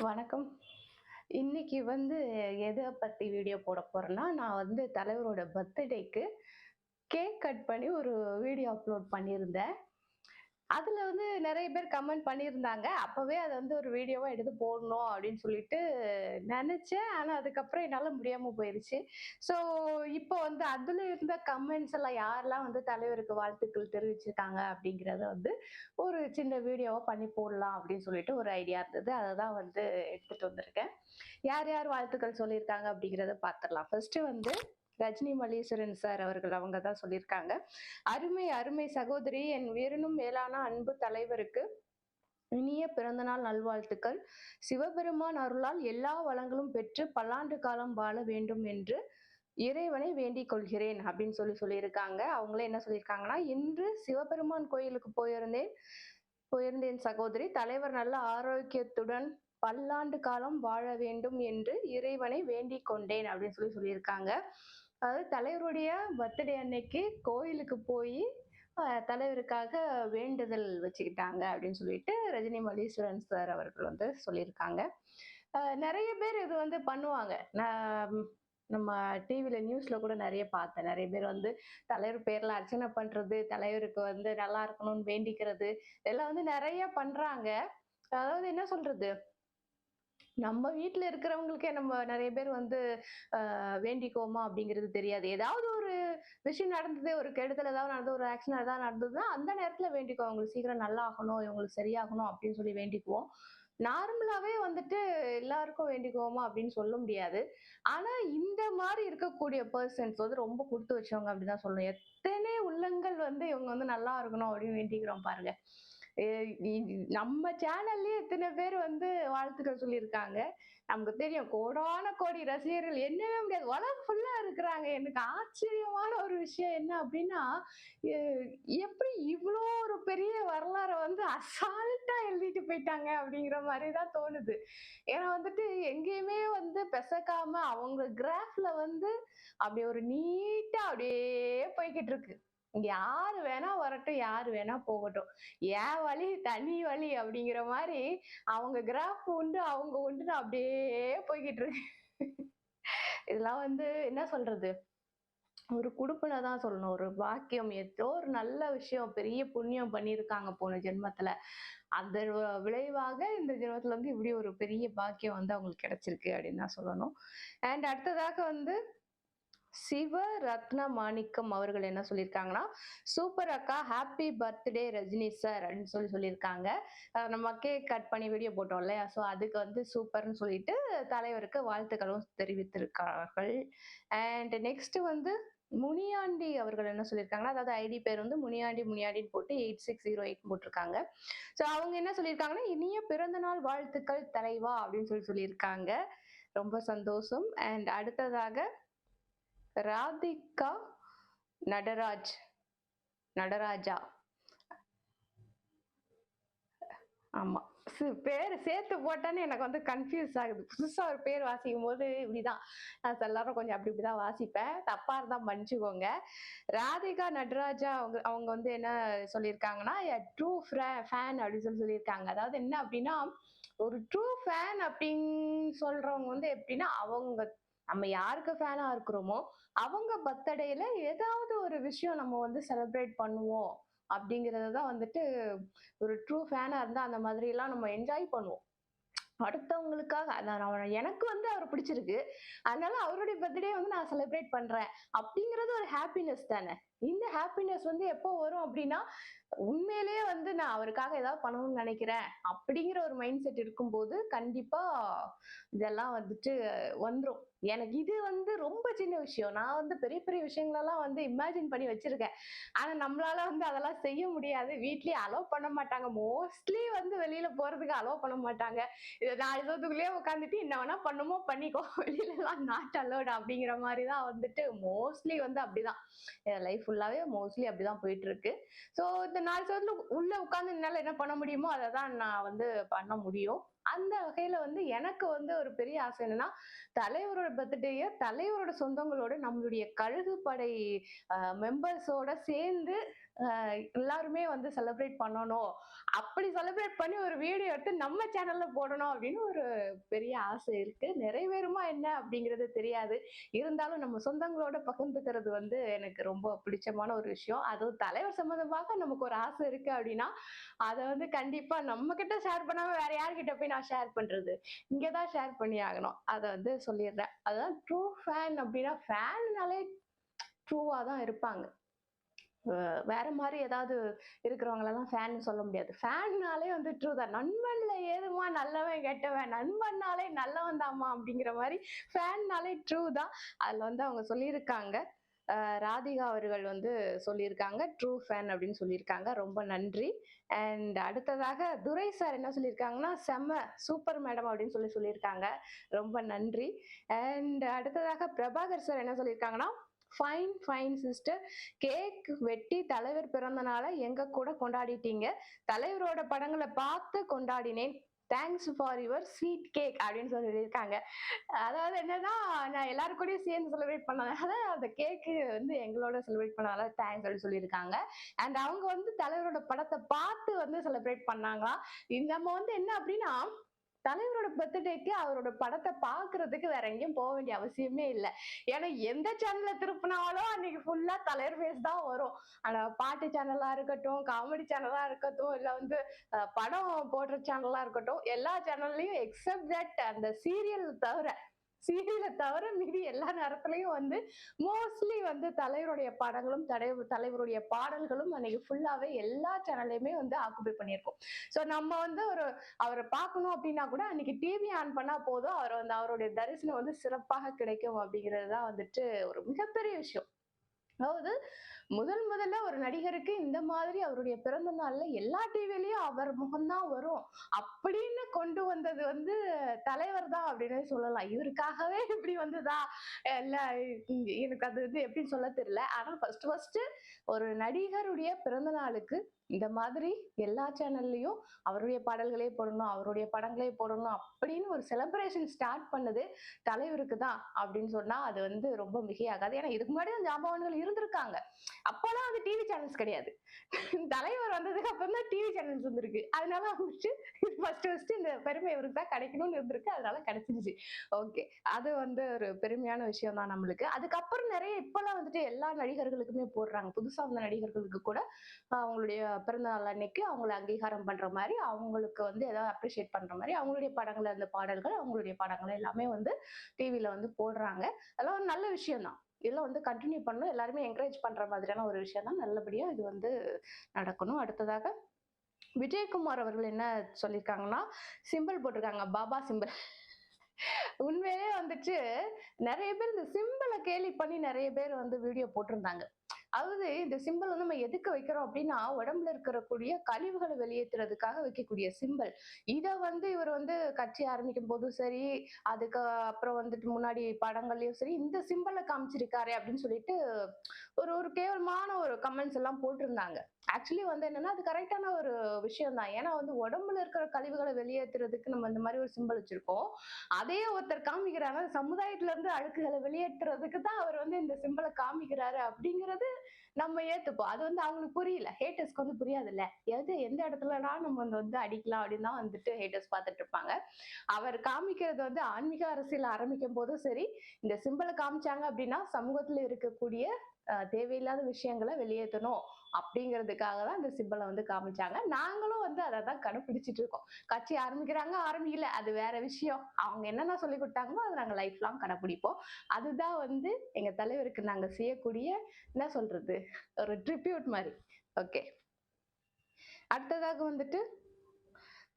வணக்கம். இன்னைக்கு வந்து எதை பற்றி வீடியோ போட போகிறேன்னா நான் வந்து தலைவரோட பர்த்டேக்கு கேக் கட் பண்ணி ஒரு வீடியோ அப்லோட் பண்ணியிருந்தேன். அதுல வந்து நிறைய பேர் கமெண்ட் பண்ணியிருந்தாங்க. அப்பவே அதை வந்து ஒரு வீடியோவா எடுத்து போடணும் அப்படின்னு சொல்லிட்டு நினைச்சேன் ஆனா அதுக்கப்புறம் என்னால முடியாம போயிருச்சு. ஸோ இப்போ வந்து அதுல இருந்த கமெண்ட்ஸ் எல்லாம் யாரெல்லாம் வந்து தலைவருக்கு வாழ்த்துக்கள் தெரிவிச்சிருக்காங்க அப்படிங்கிறத வந்து ஒரு சின்ன வீடியோவா பண்ணி போடலாம் அப்படின்னு சொல்லிட்டு ஒரு ஐடியா இருந்தது. அதை தான் வந்து எடுத்துட்டு வந்திருக்கேன். யார் யார் வாழ்த்துக்கள் சொல்லியிருக்காங்க அப்படிங்கிறத பார்த்துடலாம். ஃபர்ஸ்ட் வந்து ரஜினி மல்லீஸ்வரன் சார் அவர்கள் அவங்க தான் சொல்லியிருக்காங்க. அருமை அருமை சகோதரி என் உயிரினும் மேலான அன்பு தலைவருக்கு இனிய பிறந்தநாள் நல்வாழ்த்துக்கள். சிவபெருமான் அருளால் எல்லா வளங்களும் பெற்று பல்லாண்டு காலம் வாழ வேண்டும் என்று இறைவனை வேண்டிக் கொள்கிறேன் அப்படின்னு சொல்லி சொல்லியிருக்காங்க. அவங்களே என்ன சொல்லியிருக்காங்கன்னா, இன்று சிவபெருமான் கோயிலுக்கு போயிருந்தேன் போயிருந்தேன் சகோதரி. தலைவர் நல்ல ஆரோக்கியத்துடன் பல்லாண்டு காலம் வாழ வேண்டும் என்று இறைவனை வேண்டிக் கொண்டேன் அப்படின்னு சொல்லி சொல்லியிருக்காங்க. அதாவது தலைவருடைய பர்த்டே அன்னைக்கு கோயிலுக்கு போய் தலைவருக்காக வேண்டுதல் வச்சுக்கிட்டாங்க அப்படின்னு சொல்லிட்டு ரஜினி மல்லீஸ்வரன் சார் அவர்கள் வந்து சொல்லியிருக்காங்க. நிறைய பேர் இது வந்து பண்ணுவாங்க. நான் நம்ம டிவியில் நியூஸ்ல கூட நிறைய பார்த்தேன். நிறைய பேர் வந்து தலைவர் பேர்ல அர்ச்சனை பண்றது, தலைவருக்கு வந்து நல்லா இருக்கணும்னு வேண்டிக்கிறது, இதெல்லாம் வந்து நிறைய பண்றாங்க. அதாவது என்ன சொல்றது? நம்ம வீட்டில் இருக்கிறவங்களுக்கே நம்ம நிறைய பேர் வந்து வேண்டிக்கோமா அப்படிங்கிறது தெரியாது. ஏதாவது ஒரு விஷயம் நடந்தது, ஒரு கெடுதல் ஏதாவது நடந்தது, ஒரு ஆக்சிடென்ட் ஏதாவது நடந்ததுன்னா, அந்த நேரத்தில் வேண்டிக்குவோம். அவங்களுக்கு சீக்கிரம் நல்லா ஆகணும், இவங்களுக்கு சரியாகணும் அப்படின்னு சொல்லி வேண்டிக்குவோம். நார்மலாகவே வந்துட்டு எல்லாருக்கும் வேண்டிக்குவோமா அப்படின்னு சொல்ல முடியாது. ஆனால் இந்த மாதிரி இருக்கக்கூடிய பர்சன்ஸ் வந்து ரொம்ப கொடுத்து வச்சவங்க அப்படிதான் சொல்லணும். எத்தனை உள்ளங்கள் வந்து இவங்க வந்து நல்லா இருக்கணும் அப்படின்னு வேண்டிக்கிறோம் பாருங்க. நம்ம சேனல்லயே எத்தனை பேர் வந்து வாழ்த்துக்கள் சொல்லியிருக்காங்க. நமக்கு தெரியும் கோடான கோடி ரசிகர்கள் என்னவே முடியாது. உலகம் ஃபுல்லா இருக்கிறாங்க. எனக்கு ஆச்சரியமான ஒரு விஷயம் என்ன அப்படின்னா, எப்படி இவ்வளோ ஒரு பெரிய வரலாறை வந்து அசால்ட்டா எழுதிட்டு போயிட்டாங்க அப்படிங்கிற மாதிரி தான் தோணுது. ஏன்னா வந்துட்டு எங்கேயுமே வந்து பெசக்காம அவங்க கிராஃப்ல வந்து அப்படியே ஒரு நீட்டா அப்படியே போய்கிட்டு இருக்கு. இங்க யாரு வேணா வரட்டும், யாரு வேணா போகட்டும். ஏன் வழி தனி வழி அப்படிங்கிற மாதிரி அவங்க கிராஃப் உண்டு, அவங்க உண்டுன்னு அப்படியே போய்கிட்டு இருக்கு. இதெல்லாம் வந்து என்ன சொல்றது? ஒரு குடுப்பின தான் சொல்லணும். ஒரு பாக்கியம் ஏதோ ஒரு நல்ல விஷயம், பெரிய புண்ணியம் பண்ணியிருக்காங்க போன ஜென்மத்துல. அந்த விளைவாக இந்த ஜென்மத்துல வந்து இப்படி ஒரு பெரிய பாக்கியம் வந்து அவங்களுக்கு கிடைச்சிருக்கு அப்படின்னு தான் சொல்லணும். அண்ட் அடுத்ததாக வந்து சிவ ரத்ன மாணிக்கம் அவர்கள் என்ன சொல்லியிருக்காங்கன்னா, சூப்பர் அக்கா ஹாப்பி பர்த்டே ரஜினி சார் அப்படின்னு சொல்லி சொல்லியிருக்காங்க. நம்ம கேக் கட் பண்ணி வீடியோ போட்டோம் இல்லையா? ஸோ அதுக்கு வந்து சூப்பர்னு சொல்லிட்டு தலைவருக்கு வாழ்த்துக்களும் தெரிவித்திருக்கார்கள் அண்ட் நெக்ஸ்ட் வந்து முனியாண்டி அவர்கள் என்ன சொல்லியிருக்காங்கன்னா, அதாவது ஐடி பேர் வந்து முனியாண்டி முனியாண்டின்னு போட்டு 8608 போட்டிருக்காங்க. ஸோ அவங்க என்ன சொல்லியிருக்காங்கன்னா, இனிய பிறந்தநாள் வாழ்த்துக்கள் தலைவா அப்படின்னு சொல்லி சொல்லியிருக்காங்க. ரொம்ப சந்தோஷம். அண்ட் அடுத்ததாக ராதிகா நடராஜ் நடராஜா. ஆமாம் பேர் சேர்த்து போட்டோனே எனக்கு வந்து கன்ஃப்யூஸ் ஆகுது. புதுசாக ஒரு பேர் வாசிக்கும்போது இப்படிதான். நான் எல்லாரும் கொஞ்சம் அப்படி இப்படி தான் வாசிப்பேன். தப்பாக இருந்தால் மன்னிச்சுக்கோங்க. ராதிகா நடராஜா அவங்க அவங்க வந்து என்ன சொல்லியிருக்காங்கன்னா, ட்ரூ ஃப்ரே ஃபேன் அப்படின்னு சொல்லி சொல்லியிருக்காங்க. அதாவது என்ன அப்படின்னா, ஒரு ட்ரூ ஃபேன் அப்படின்னு சொல்கிறவங்க வந்து எப்படின்னா, அவங்க நம்ம யாருக்கு ஃபேனா இருக்கிறோமோ, அவங்க பர்த்டேல ஏதாவது ஒரு விஷயம் நம்ம வந்து செலிப்ரேட் பண்ணுவோம். அப்படிங்கிறது தான் வந்துட்டு ஒரு ட்ரூ ஃபேனா இருந்தா அந்த மாதிரிலாம் நம்ம என்ஜாய் பண்ணுவோம். அடுத்தவங்களுக்காக அதான் எனக்கு வந்து அவர் பிடிச்சிருக்கு. அதனால அவருடைய பர்த்டே வந்து நான் செலிப்ரேட் பண்றேன். அப்படிங்கிறது ஒரு ஹாப்பினஸ் தானே. இந்த ஹாப்பினஸ் வந்து எப்போ வரும் அப்படின்னா, உண்மையிலேயே வந்து நான் அவருக்காக ஏதாவது பண்ணணும்னு நினைக்கிறேன். அப்படிங்கிற ஒரு மைண்ட் செட் இருக்கும்போது, கண்டிப்பா இதெல்லாம் வந்துட்டு வந்துடும் எனக்கு இது வந்து ரொம்ப சின்ன விஷயம். நான் வந்து பெரிய பெரிய விஷயங்களெல்லாம் வந்து இமேஜின் பண்ணி வச்சிருக்கேன். ஆனா நம்மளால வந்து அதெல்லாம் செய்ய முடியாது. வீட்லயே அலோவ் பண்ண மாட்டாங்க. மோஸ்ட்லி வந்து வெளியில போறதுக்கு அலோவ் பண்ண மாட்டாங்க. இதை 4 செவுத்துக்குள்ளேயே உட்காந்துட்டு என்ன வேணா பண்ணுமோ பண்ணிக்கோ. வெளியிலலாம் நாட் அலோட் அப்படிங்கிற மாதிரி தான் வந்துட்டு மோஸ்ட்லி வந்து அப்படிதான். என் லைஃப் ஃபுல்லாகவே மோஸ்ட்லி அப்படி தான் போயிட்டுருக்கு ஸோ இந்த நாலு சதத்தில் உள்ளே உட்காந்து என்னால் என்ன பண்ண முடியுமோ, அதை தான் நான் வந்து பண்ண முடியும். அந்த வகையில வந்து எனக்கு வந்து ஒரு பெரிய ஆசை என்னன்னா, தலைவரோட பர்த்டேய தலைவரோட சொந்தங்களோட நம்மளுடைய கழுகுப்படை மெம்பர்ஸோட சேர்ந்து எல்லாருமே வந்து செலிப்ரேட் பண்ணணும். அப்படி செலிப்ரேட் பண்ணி ஒரு வீடியோ எடுத்து நம்ம சேனல்ல போடணும் அப்படின்னு ஒரு பெரிய ஆசை இருக்கு. நிறைவேறுமா என்ன அப்படிங்கிறது தெரியாது. இருந்தாலும் நம்ம சொந்தங்களோட பகிர்ந்துக்கிறது வந்து எனக்கு ரொம்ப பிடிச்சமான ஒரு விஷயம். அதுவும் தலைவர் சம்பந்தமாக நமக்கு ஒரு ஆசை இருக்கு அப்படின்னா அதை வந்து கண்டிப்பா நம்ம கிட்ட ஷேர் பண்ணாம வேற யார்கிட்ட போய் நான் ஷேர் பண்றது? இங்கதான் ஷேர் பண்ணி ஆகணும். அதை வந்து சொல்லிடுறேன். அதுதான் ட்ரூ ஃபேன் அப்படின்னா ஃபேன்னாலே ட்ரூவா தான் இருப்பாங்க. வேற மாதிரி ஏதாவது இருக்கிறவங்களெல்லாம் ஃபேன் சொல்ல முடியாது. ஃபேன்னாலே வந்து ட்ரூ தான். நண்பன்ல ஏதுமா நல்லவன் கெட்டவன்? நண்பன்னாலே நல்லவன் தாம்மா அப்படிங்கிற மாதிரி ஃபேன்னாலே ட்ரூ தான். அதில் வந்து அவங்க சொல்லியிருக்காங்க. ராதிகா அவர்கள் வந்து சொல்லியிருக்காங்க. ட்ரூ ஃபேன் அப்படின்னு சொல்லியிருக்காங்க. ரொம்ப நன்றி. அண்ட் அடுத்ததாக துரை சார் என்ன சொல்லியிருக்காங்கன்னா செம்ம சூப்பர் மேடம் அப்படின்னு சொல்லி சொல்லியிருக்காங்க. ரொம்ப நன்றி. அண்ட் அடுத்ததாக பிரபாகர் சார் என்ன சொல்லியிருக்காங்கன்னா ஃபைன் ஃபைன் சிஸ்டர் கேக் வெட்டி தலைவர் பிறந்தனால எங்க கூட கொண்டாடிட்டீங்க? தலைவரோட படங்களை பார்த்து கொண்டாடினேன். Thanks for your sweet cake அப்படின்னு சொல்லியிருக்காங்க. அதாவது என்னன்னா நான் எல்லாரும் கூடயும் சேர்ந்து செலிப்ரேட் பண்ணதுனால அந்த கேக்கு வந்து எங்களோட செலிப்ரேட் பண்ணதால தேங்க்ஸ் அப்படின்னு சொல்லியிருக்காங்க. அண்ட் அவங்க வந்து தலைவரோட படத்தை பார்த்து வந்து செலிப்ரேட் பண்ணாங்களாம். நம்ம வந்து என்ன அப்படின்னா தலைவரோட பர்த்டேக்கு அவரோட படத்தை பாக்குறதுக்கு வேற எங்கேயும் போக வேண்டிய அவசியமே இல்லை. ஏன்னா எந்த சேனல்ல திருப்பினாலும் அன்னைக்கு ஃபுல்லா தலைவர் பேஸ் தான் வரும். ஆனா பாட்டு சேனலா இருக்கட்டும் காமெடி சேனலா இருக்கட்டும் இல்ல வந்து படம் போடுற சேனலா இருக்கட்டும் எல்லா சேனல்லையும் எக்ஸப்ட் தட் அந்த சீரியல் தவிர சீரியல தவிர மீதி எல்லா நேரத்துலயும் வந்து மோஸ்ட்லி வந்து தலைவருடைய படங்களும் தலைவர் தலைவருடைய பாடல்களும் அன்னைக்கு ஃபுல்லாவே எல்லா சேனல்லையுமே வந்து ஆக்குபை பண்ணியிருக்கோம். ஸோ நம்ம வந்து ஒரு அவரை பார்க்கணும் அப்படின்னா கூட அன்னைக்கு டிவி ஆன் பண்ணா போதும். அவர் வந்து அவருடைய தரிசனம் வந்து சிறப்பாக கிடைக்கும் அப்படிங்கிறது தான் வந்துட்டு ஒரு மிகப்பெரிய விஷயம். அதாவது முதல் முதல்ல ஒரு நடிகருக்கு இந்த மாதிரி அவருடைய பிறந்த நாள்ல எல்லா டிவிலையும் அவர் முகம்தான் வரும். அப்படின்னு கொண்டு வந்தது வந்து தலைவர் தான் அப்படின்னு சொல்லலாம். இவருக்காகவே இப்படி வந்ததா? இல்ல எனக்கு அது வந்து எப்படின்னு சொல்ல தெரியல. ஆனா ஃபர்ஸ்ட் ஃபர்ஸ்ட் ஒரு நடிகருடைய பிறந்த நாளுக்கு இந்த மாதிரி எல்லா சேனல்லையும் அவருடைய பாடல்களே போடணும் அவருடைய படங்களே போடணும் அப்படின்னு ஒரு செலிப்ரேஷன் ஸ்டார்ட் பண்ணது தலைவருக்கு தான் அப்படின்னு சொன்னா அது வந்து ரொம்ப மிகையாகாது. ஏன்னா இதுக்கு முன்னாடி அந்த இருந்திருக்காங்க. அப்போலாம் வந்து டிவி சேனல்ஸ் கிடையாது. தலைவர் வந்ததுக்கு அப்புறம் தான் டிவி சேனல்ஸ் வந்திருக்கு. அதனால வந்துட்டு ஃபர்ஸ்ட் ஃபர்ஸ்ட் இந்த பெருமை இவருக்கு தான் கிடைக்கணும்னு இருந்திருக்கு. அதனால கிடைச்சிருச்சு. ஓகே அது வந்து ஒரு பெருமையான விஷயம் தான் நம்மளுக்கு. அதுக்கப்புறம் நிறைய இப்பெல்லாம் வந்துட்டு எல்லா நடிகர்களுக்குமே போடுறாங்க. புதுசா வந்த நடிகர்களுக்கு கூட அவங்களுடைய பிறந்தநாள் அன்னைக்கு அவங்கள அங்கீகாரம் பண்ற மாதிரி அவங்களுக்கு வந்து ஏதாவது அப்ரிஷியேட் பண்ற மாதிரி அவங்களுடைய படங்களை அந்த பாடல்கள் அவங்களுடைய படங்கள் எல்லாமே வந்து டிவியில வந்து போடுறாங்க. அதெல்லாம் ஒரு நல்ல விஷயம் தான். இதெல்லாம் வந்து கண்டினியூ பண்ணணும். எல்லாருமே என்கரேஜ் பண்ணுற மாதிரியான ஒரு விஷயம் தான். நல்லபடியாக இது வந்து நடக்கணும். அடுத்ததாக விஜயகுமார் அவர்கள் என்ன சொல்லியிருக்காங்கன்னா சிம்பிள் போட்டிருக்காங்க. பாபா சிம்பிள் உண்மையிலே வந்துட்டு நிறைய பேர் இந்த சிம்பிளை கேலி பண்ணி நிறைய பேர் வந்து வீடியோ போட்டிருந்தாங்க. அதாவது இந்த சிம்பிள் வந்து நம்ம எதுக்கு வைக்கிறோம் அப்படின்னா உடம்புல இருக்கக்கூடிய கழிவுகளை வெளியேற்றுறதுக்காக வைக்கக்கூடிய சிம்பிள் இதை வந்து இவர் வந்து கட்சி ஆரம்பிக்கும் போதும் சரி அதுக்கு அப்புறம் வந்துட்டு முன்னாடி படங்கள்லயும் சரி இந்த சிம்பிளை காமிச்சிருக்காரு அப்படின்னு சொல்லிட்டு ஒரு ஒரு கேவலமான ஒரு கமெண்ட்ஸ் எல்லாம் போட்டிருந்தாங்க. ஆக்சுவலி வந்து என்னன்னா அது கரெக்டான ஒரு விஷயம் தான் ஏன்னா வந்து உடம்புல இருக்கிற கழிவுகளை வெளியேற்றுறதுக்கு நம்ம இந்த மாதிரி ஒரு சிம்பிள் வச்சிருக்கோம். அதே ஒருத்தர் காமிக்கிறாங்க சமுதாயத்துல இருந்து அழுக்குகளை வெளியேற்றுறதுக்கு தான் அவர் வந்து இந்த சிம்பிளை காமிக்கிறாரு அப்படிங்கிறது நம்ம ஏத்துப்போம். அது வந்து அவங்களுக்கு புரியல. ஹேட்டர்ஸ்க்கு வந்து புரியாது இல்ல எது எந்த இடத்துலனா நம்ம வந்து அடிக்கலாம் அப்படின்னு தான் வந்துட்டு ஹேட்டர்ஸ் பார்த்துட்டு இருப்பாங்க. அவர் காமிக்கிறது வந்து ஆன்மீக அரசியல் ஆரம்பிக்கும் போதும் சரி இந்த சிம்பிளை காமிச்சாங்க அப்படின்னா சமூகத்துல இருக்கக்கூடிய தேவையில்லாத விஷயங்களை வெளியேற்றணும் அப்படிங்கிறதுக்காக தான் இந்த சிம்பலை வந்து காமிச்சாங்க. நாங்களும் வந்து அதை தான் கடைபிடிச்சிட்டு இருக்கோம். கட்சி ஆரம்பிக்கிறாங்க ஆரம்பிக்கல. அது வேற விஷயம். அவங்க என்னென்ன சொல்லி கொடுத்தாங்களோ அதை நாங்கள் லைஃப் லாங் கடைப்பிடிப்போம். அதுதான் வந்து எங்க தலைவருக்கு நாங்க செய்யக்கூடிய என்ன சொல்றது ஒரு ட்ரிபியூட் மாதிரி. ஓகே அடுத்ததாக வந்துட்டு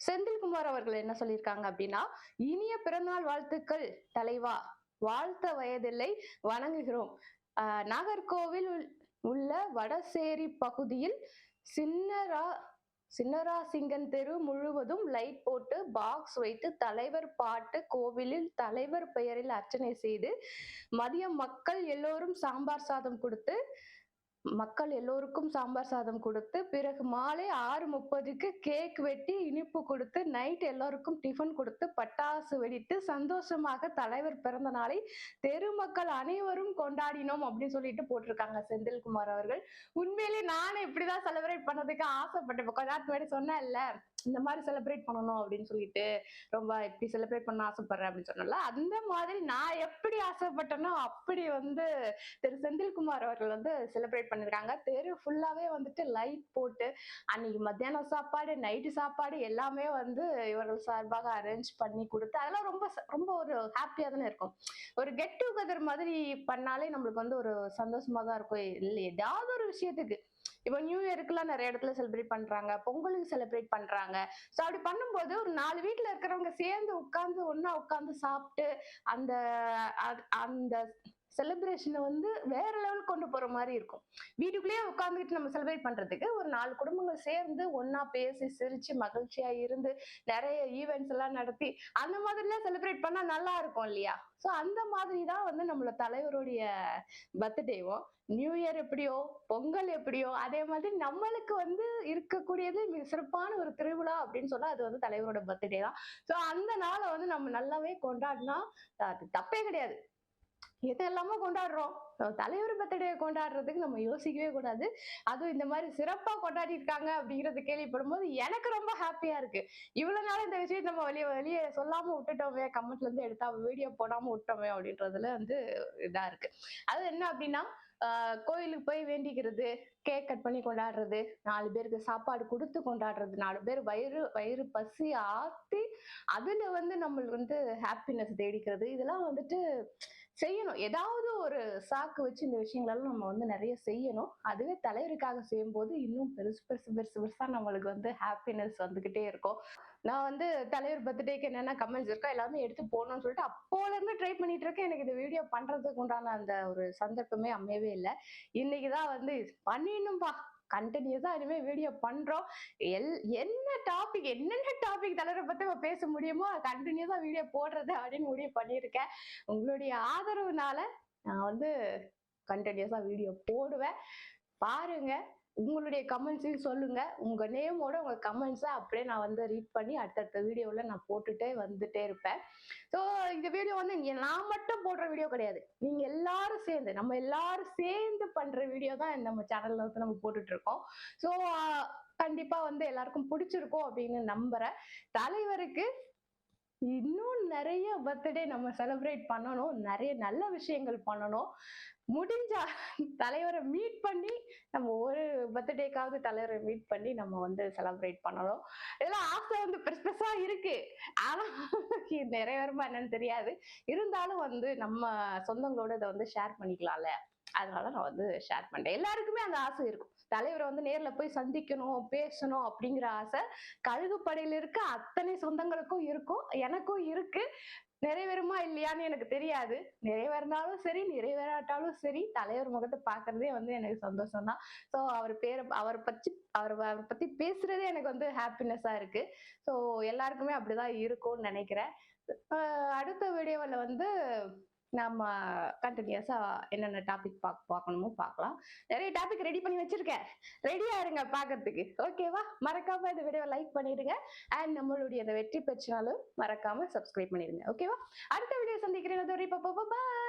செந்தில்குமார் அவர்கள் என்ன சொல்லியிருக்காங்க அப்படின்னா இனிய பிறந்தநாள் வாழ்த்துக்கள் தலைவா. வாழ்த்த வயதில்லை வணங்குகிறோம். நாகர்கோவில் உள்- உள்ள வடசேரி பகுதியில் சின்னரா சின்னராசிங்கன் தெரு முழுவதும் லைட் போட்டு பாக்ஸ் வைத்து தலைவர் பாட்டு கோவிலில் தலைவர் பெயரில் அர்ச்சனை செய்து மதியம் மக்கள் எல்லோரும் சாம்பார் சாதம் கொடுத்து மக்கள் எல்லோருக்கும் சாம்பார் சாதம் கொடுத்து பிறகு மாலை ஆறு முப்பதுக்கு கேக் வெட்டி இனிப்பு கொடுத்து நைட் எல்லோருக்கும் டிஃபன் கொடுத்து பட்டாசு வெடித்து சந்தோஷமாக தலைவர் பிறந்த நாளை தெரு மக்கள் அனைவரும் கொண்டாடினோம் அப்படின்னு சொல்லிட்டு போட்டிருக்காங்க செந்தில்குமார் அவர்கள். உண்மையிலேயே நானும் இப்படிதான் செலிப்ரேட் பண்ணதுக்கு ஆசைப்பட்டேன். கொஞ்ச நேரத்துக்கு முன்னாடி சொன்னேன்ல இந்த மாதிரி செலிப்ரேட் பண்ணணும் அப்படின்னு சொல்லிட்டு ரொம்ப இப்படி செலிப்ரேட் பண்ண ஆசைப்படுறேன் அப்படின்னு சொன்னல அந்த மாதிரி நான் எப்படி ஆசைப்பட்டேனோ அப்படி வந்து திரு செந்தில்குமார் அவர்கள் வந்து செலிப்ரேட் பண்ணிருக்காங்க. தெரு ஃபுல்லாவே வந்துட்டு லைட் போட்டு அன்னைக்கு மத்தியானம் சாப்பாடு நைட்டு சாப்பாடு எல்லாமே வந்து இவர்கள் சார்பாக அரேஞ்ச் பண்ணி கொடுத்து அதெல்லாம் ரொம்ப ச- ரொம்ப ஒரு ஹாப்பியா தானே இருக்கும். ஒரு கெட் டுகெதர் மாதிரி பண்ணாலே நம்மளுக்கு வந்து ஒரு சந்தோஷமா தான் இருக்கும். இல்லை ஏதாவது ஒரு விஷயத்துக்கு. இப்போ நியூ இயருக்குலாம் நிறைய இடத்துல செலிப்ரேட் பண்றாங்க பொங்கலுக்கு செலிப்ரேட் பண்றாங்க. ஸோ அப்படி பண்ணும்போது ஒரு நாலு வீட்டில் இருக்கிறவங்க சேர்ந்து உட்காந்து ஒன்னா உட்காந்து சாப்பிட்டு அந்த அ- அந்த செலிப்ரேஷனை வந்து வேற லெவல் கொண்டு போற மாதிரி இருக்கும். வீட்டுக்குள்ளேயே உட்காந்துக்கிட்டு நம்ம செலிப்ரேட் பண்றதுக்கு ஒரு நாலு குடும்பங்கள் சேர்ந்து ஒன்னா பேசி சிரிச்சு மகிழ்ச்சியா இருந்து நிறைய ஈவெண்ட்ஸ் எல்லாம் நடத்தி அந்த மாதிரிலாம் செலிப்ரேட் பண்ணா நல்லா இருக்கும் இல்லையா? ஸோ அந்த மாதிரி தான் வந்து நம்மளோட தலைவருடைய பர்த்டேவும் நியூ இயர் எப்படியோ பொங்கல் எப்படியோ அதே மாதிரி நம்மளுக்கு வந்து இருக்கக்கூடியது மிக சிறப்பான ஒரு திருவிழா அப்படின்னு சொன்னா அது வந்து தலைவரோட பர்த்டே தான். ஸோ அந்த நாளை வந்து நம்ம நல்லாவே கொண்டாடினா அது தப்பே கிடையாது. எது எல்லாமோ கொண்டாடுறோம் தலைவர் பர்த்டே கொண்டாடுறதுக்கு நம்ம யோசிக்கவே கூடாது. அதுவும் இந்த மாதிரி சிறப்பா கொண்டாடி இருக்காங்க அப்படிங்கறது கேள்விப்படும் போது எனக்கு ரொம்ப ஹாப்பியா இருக்கு. இவ்வளவு நாள் இந்த விஷயம் நம்ம வெளியே வெளியே சொல்லாம விட்டுட்டோமே கமெண்ட்ல இருந்து எடுத்தா வீடியோ போடாம விட்டோமே அப்படின்றதுல வந்து இதா இருக்கு. அது என்ன அப்படின்னா கோயிலுக்கு போய் வேண்டிக்கிறது கேக் கட் பண்ணி கொண்டாடுறது நாலு பேருக்கு சாப்பாடு கொடுத்து கொண்டாடுறது நாலு பேர் வயிறு வயிறு பசி ஆத்தி அதுல வந்து நம்மளுக்கு வந்து ஹாப்பினஸ் தேடிக்கிறது. இதெல்லாம் வந்துட்டு செய்யணும். ஏதாவது ஒரு சாக்கு வச்சு இந்த விஷயங்களெல்லாம் நம்ம வந்து நிறைய செய்யணும். அதுவே தலைவருக்காக செய்யும்போது இன்னும் பெருசு பெருசு பெருசு பெருசா நம்மளுக்கு வந்து ஹாப்பினஸ் வந்துகிட்டே இருக்கும். நான் வந்து தலைவர் பர்த்டேக்கு என்னென்ன கமெண்ட்ஸ் இருக்கோ எல்லாமே எடுத்து போகணும்னு சொல்லிட்டு அப்போல இருந்து ட்ரை பண்ணிட்டு இருக்கேன். எனக்கு இந்த வீடியோ பண்றதுக்கு உண்டான அந்த ஒரு சந்தர்ப்பமே அமையவே இல்லை. இன்னைக்கு தான் வந்து பண்ணிடணும்பா. கண்டினியூஸாக இனிமேல் வீடியோ பண்ணுறோம் எல் என்ன டாபிக் என்னென்ன டாபிக் தலைவரை பற்றி நம்ம பேச முடியுமோ கண்டினியூஸாக வீடியோ போடுறது அப்படின்னு முடிவு பண்ணியிருக்கேன். உங்களுடைய ஆதரவுனால நான் வந்து கண்டினியூஸாக வீடியோ போடுவேன். பாருங்கள் உங்களுடைய கமெண்ட்ஸையும் சொல்லுங்க. உங்க நேமோட உங்க கமெண்ட்ஸை அப்படியே நான் வந்து ரீட் பண்ணி அடுத்தடுத்த வீடியோவில் நான் போட்டுட்டே வந்துட்டே இருப்பேன். ஸோ இந்த வீடியோ வந்து நான் மட்டும் போடுற வீடியோ கிடையாது. நீங்க எல்லாரும் சேர்ந்து நம்ம எல்லாரும் சேர்ந்து பண்ற வீடியோ தான் நம்ம சேனல்ல வந்து நம்ம போட்டுட்டு இருக்கோம். ஸோ கண்டிப்பா வந்து எல்லாருக்கும் பிடிச்சிருக்கும் அப்படின்னு நம்புறேன். தலைவருக்கு இன்னும் நிறைய பர்த்டே நம்ம செலிப்ரேட் பண்ணணும். நிறைய நல்ல விஷயங்கள் பண்ணணும். முடிஞ்சா தலைவரை மீட் பண்ணி நம்ம ஒரு பர்த்டேக்காவது தலைவரை மீட் பண்ணி நம்ம வந்து செலப்ரேட் பண்ணணும். இதெல்லாம் ஆசை வந்து பெருசு பெருசா இருக்கு. ஆனா நிறைவேறமா நிறைவேறுமா என்னன்னு தெரியாது. இருந்தாலும் வந்து நம்ம சொந்தங்களோட இதை வந்து ஷேர் பண்ணிக்கலாம்ல. அதனால நான் வந்து ஷேர் பண்றேன். எல்லாருக்குமே அந்த ஆசை இருக்கும். தலைவரை வந்து நேர்ல போய் சந்திக்கணும் பேசணும் அப்படிங்கிற ஆசை கழுகுப்படையில இருக்க அத்தனை சொந்தங்களுக்கும் இருக்கும். எனக்கும் இருக்கு. நிறைவேறுமா இல்லையான்னு எனக்கு தெரியாது. நிறைவேறினாலும் சரி நிறைவேறாட்டாலும் சரி தலைவர் முகத்தை பாக்குறதே வந்து எனக்கு சந்தோஷம் தான் ஸோ அவர் பேரை அவரை பற்றி அவர் அவரை பத்தி பேசுறதே எனக்கு வந்து ஹாப்பினஸ்ஸா இருக்கு. ஸோ எல்லாருக்குமே அப்படிதான் இருக்கும்னு நினைக்கிறேன். அடுத்த வீடியோவில் வந்து நம்ம கண்டினியூஸா என்னென்ன டாபிக் பார்க்க பார்க்கணுமோ பார்க்கலாம். நிறைய டாபிக் ரெடி பண்ணி வச்சிருக்கேன். ரெடியாக இருங்க பார்க்கறதுக்கு. ஓகேவா மறக்காம இந்த வீடியோவை லைக் பண்ணிடுங்க. அண்ட் நம்மளுடைய இந்த வெற்றி பெற்றாலும் மறக்காம சப்ஸ்கிரைப் பண்ணிடுங்க. ஓகேவா அடுத்த வீடியோ சந்திக்கிறேன். பாய்